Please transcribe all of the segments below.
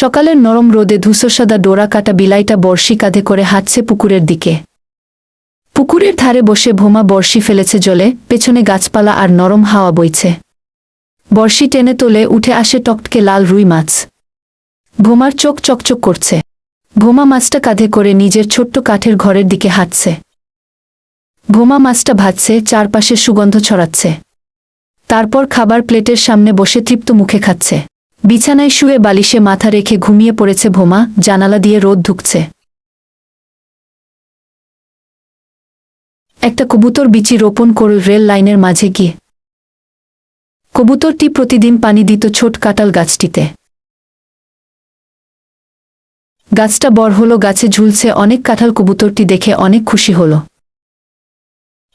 সকালের নরম রোদে ধূসরসাদা ডোরা কাটা বিলাইটা বর্ষি কাঁধে করে হাঁটছে পুকুরের দিকে। পুকুরের ধারে বসে ভোমা বর্ষি ফেলেছে জলে, পেছনে গাছপালা আর নরম হাওয়া বইছে। বর্ষি টেনে তোলে, উঠে আসে টকটকে লাল রুই মাছ। ভোমার চোখ চকচক করছে। ভোমা মাছটা কাঁধে করে নিজের ছোট্ট কাঠের ঘরের দিকে হাঁটছে। ভোমা মাছটা ভাজছে, চারপাশে সুগন্ধ ছড়াচ্ছে। তারপর খাবার প্লেটের সামনে বসে তৃপ্ত মুখে খাচ্ছে। বিছানায় শুয়ে বালিশে মাথা রেখে ঘুমিয়ে পড়েছে ভোমা, জানালা দিয়ে রোদ ঢুকছে একটা কবুতর বিচি রোপণ করল রেল লাইনের মাঝে গিয়ে। কবুতরটি প্রতিদিন পানি দিত ছোট কাটাল গাছটিতে। গাছটা বড় হলো, গাছে ঝুলছে অনেক কাঁঠাল, কবুতরটি দেখে অনেক খুশি হল।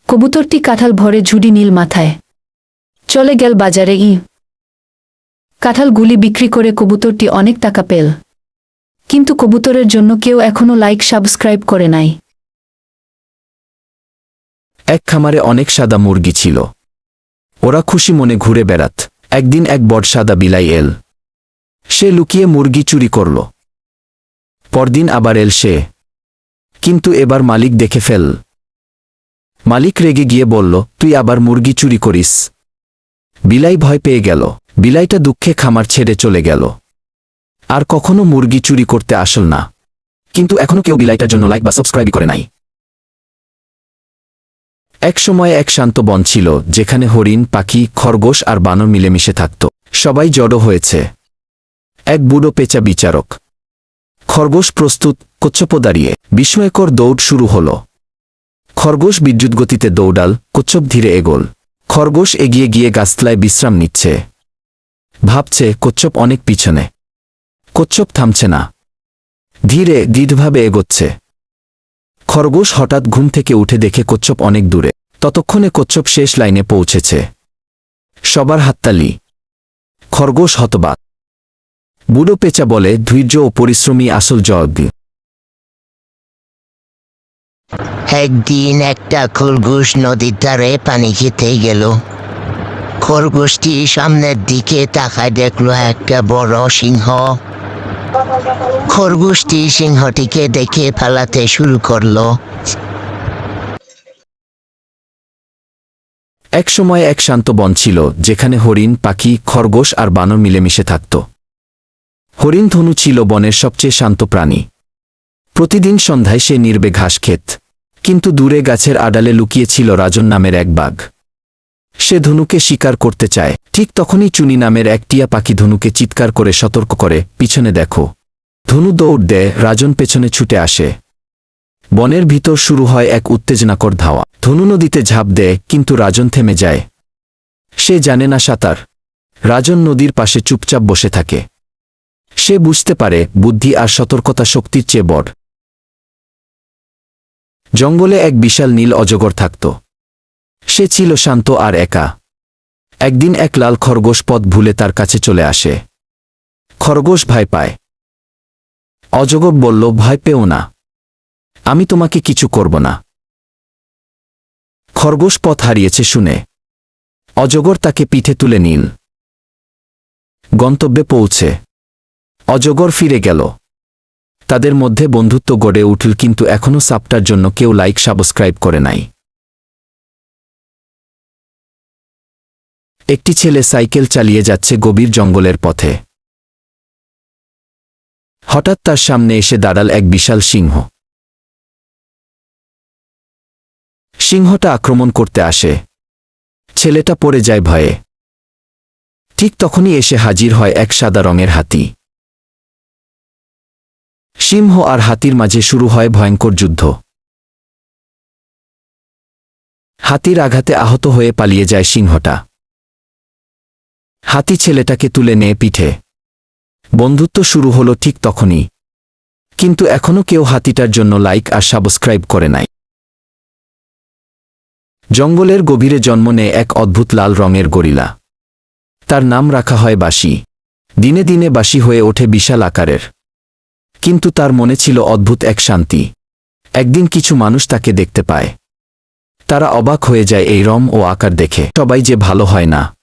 কবুতরটি কাঁঠাল ভরে ঝুড়ি নীল মাথায়। চলে গেল বাজারে, ই। কাঁঠালগুলি বিক্রি করে কবুতরটি অনেক টাকা পেল। কিন্তু কবুতরের জন্য কেউ এখনও লাইক, সাবস্ক্রাইব করে নাই। এক খামারে অনেক সাদা মুরগি ছিল। ওরা খুশি মনে ঘুরে বেড়াত। একদিন এক বড় সাদা বিলাই এল। সে লুকিয়ে মুরগি চুরি করল। পরদিন আবার এল সে। কিন্তু এবার মালিক দেখে ফেল। মালিক রেগে গিয়ে বলল, তুই আবার মুরগি চুরি করিস। বিলাই ভয় পেয়ে গেল। বিলাইটা দুঃখে খামার ছেড়ে চলে গেল। আর কখনো মুরগি চুরি করতে আসল না। কিন্তু এখনও কেউ বিলাইটার জন্য লাইক বা সাবস্ক্রাইব করে নাই। এক সময় এক শান্ত বন ছিল, যেখানে হরিণ, পাখি, খরগোশ আর বানর মিলেমিশে থাকত। সবাই জড়ো হয়েছে। এক বুড়ো পেঁচা বিচারক। খরগোশ প্রস্তুত, কচ্ছপ দাঁড়িয়ে। বিস্ময়কর দৌড় শুরু হল। খরগোশ বিদ্যুৎ গতিতে দৌড়াল, কচ্ছপ ধীরে এগোল। খরগোশ এগিয়ে গিয়ে গাছতলায় বিশ্রাম নিচ্ছে। ভাবছে কচ্ছপ অনেক পিছনে। কচ্ছপ থামছে না। ধীরে দৃঢ়ভাবে এগোচ্ছে। খরগোশ হঠাৎ ঘুম থেকে উঠে দেখে কচ্ছপ অনেক দূরে। ততক্ষণে কচ্ছপ শেষ লাইনে পৌঁছেছে। সবার হাততালি। খরগোশ হতবাক। বুড়ো পেঁচা বলে, ধৈর্য ও পরিশ্রমী আসল জগ। একদিন একটা খরগোশ নদীর ধারে পানি খেতে গেল। খরগোশটি সামনের দিকে তাকায় দেখল একটা বড় সিংহ। খরগোশটি সিংহটিকে দেখে পালাতে শুরু করল। এক সময় এক শান্ত বন ছিল, যেখানে হরিণ, পাখি, খরগোশ আর বানর মিলেমিশে থাকত। হরিণ ধনু ছিল বনের সবচেয়ে শান্ত প্রাণী। প্রতিদিন সন্ধ্যায় সে নির্বে ঘাস খেত, কিন্তু দূরে গাছের আড়ালে লুকিয়েছিল রাজন নামের এক বাঘ। সে ধনুকে শিকার করতে চায়। ঠিক তখনই চুনি নামের এক টিয়া পাখি ধনুকে চিৎকার করে সতর্ক করে, পিছনে দেখো। ধনু দৌড় দেয়, রাজন পেছনে ছুটে আসে। বনের ভিতর শুরু হয় এক উত্তেজনাকর ধাওয়া। ধনু নদীতে ঝাঁপ দেয়, কিন্তু রাজন থেমে যায়। সে জানে না সাঁতার। রাজন নদীর পাশে চুপচাপ বসে থাকে। সে বুঝতে পারে, বুদ্ধি আর সতর্কতা শক্তির চেয়ে বড়। জঙ্গলে এক বিশাল নীল অজগর থাকত। সে ছিল শান্ত আর একা। একদিন এক লাল খরগোশ পথ ভুলে তার কাছে চলে আসে। খরগোশ ভাই পায়। অজগর বলল, ভয় পেও না। আমি তোমাকে কিছু করব না। খরগোশ পথ হারিয়েছে শুনে। অজগর তাকে পিঠে তুলে নিন গন্তব্যে পৌঁছে। অজগর ফিরে গেল। তাদের মধ্যে বন্ধুত্ব গড়ে উঠল, কিন্তু এখনও সাপটার জন্য কেউ লাইক, সাবস্ক্রাইব করে নাই। একটি ছেলে সাইকেল চালিয়ে যাচ্ছে গভীর জঙ্গলের পথে। হঠাৎ তার সামনে এসে দাঁড়াল এক বিশাল সিংহ। সিংহটা আক্রমণ করতে আসে। ছেলেটা পড়ে যায় ভয়ে। ঠিক তখনই এসে হাজির হয় এক সাদা রঙের হাতি। সিংহ আর হাতির মাঝে শুরু হয় ভয়ঙ্কর যুদ্ধ। হাতির আঘাতে আহত হয়ে পালিয়ে যায় সিংহটা। হাতি ছেলেটাকে তুলে নিয়ে পিঠে। বন্ধুত্ব শুরু হলো ঠিক তখনই। কিন্তু এখনও কেউ হাতিটার জন্য লাইক আর সাবস্ক্রাইব করে নাই। জঙ্গলের গভীরে জন্ম নেয় এক অদ্ভুত লাল রঙের গরিলা। তার নাম রাখা হয় বাসি দিনে দিনে বাসি হয়ে ওঠে বিশাল আকারের। কিন্তু তার মনে ছিল অদ্ভুত এক শান্তি। একদিন কিছু মানুষ তাকে দেখতে পায়। তারা অবাক হয়ে যায় এই রম ও আকার দেখে। সবাই যে ভালো হয় না।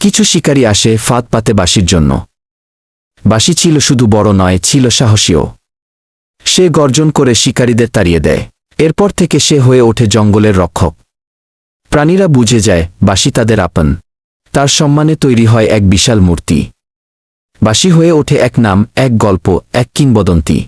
কিছু শিকারী আসে ফাঁদ পাতে বাসির জন্য। বাসি ছিল শুধু বড় নয়, ছিল সাহসীও। সে গর্জন করে শিকারীদের তাড়িয়ে দেয়। এরপর থেকে সে হয়ে ওঠে জঙ্গলের রক্ষক। প্রাণীরা বুঝে যায় বাসি তাদের আপন। তার সম্মানে তৈরি হয় এক বিশাল মূর্তি। বাসি হয়ে ওঠে এক নাম, এক গল্প, এক কিংবদন্তি।